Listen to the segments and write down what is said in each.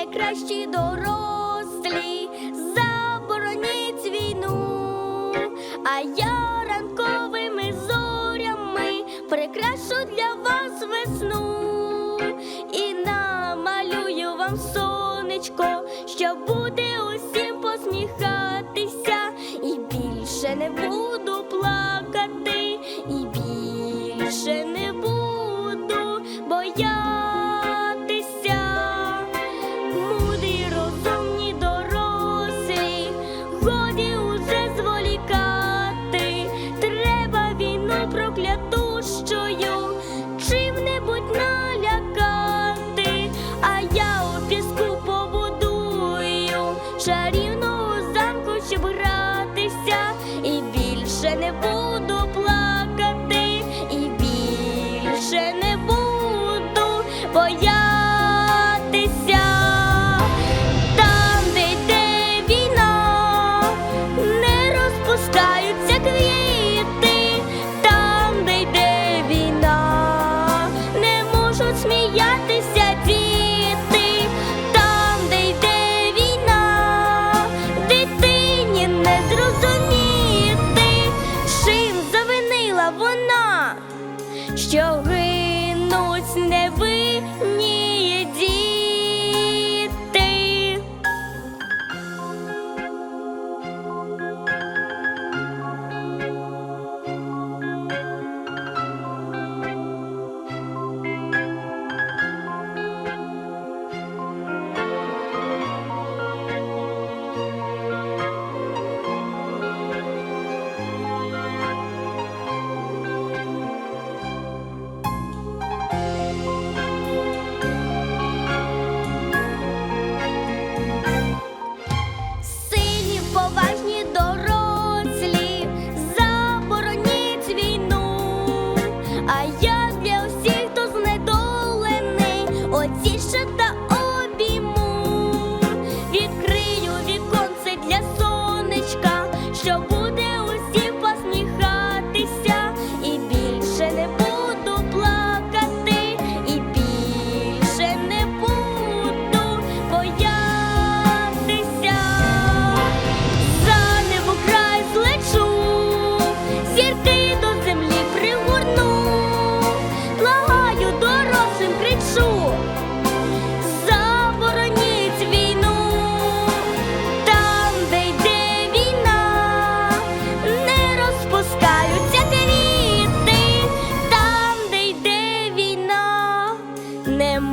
найкращі дорослі, забороніть війну, а я ранковими зорями прикрашу для вас весну. І намалюю вам сонечко, що буде усім посміхатися. І більше не буде. більше не буду плакати і більше не. your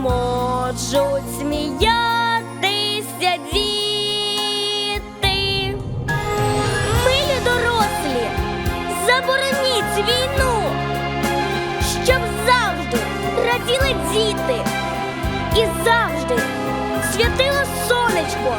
можуть сміятися діти. Ми не дорослі, забороніть війну, щоб завжди раділи діти і завжди святило сонечко.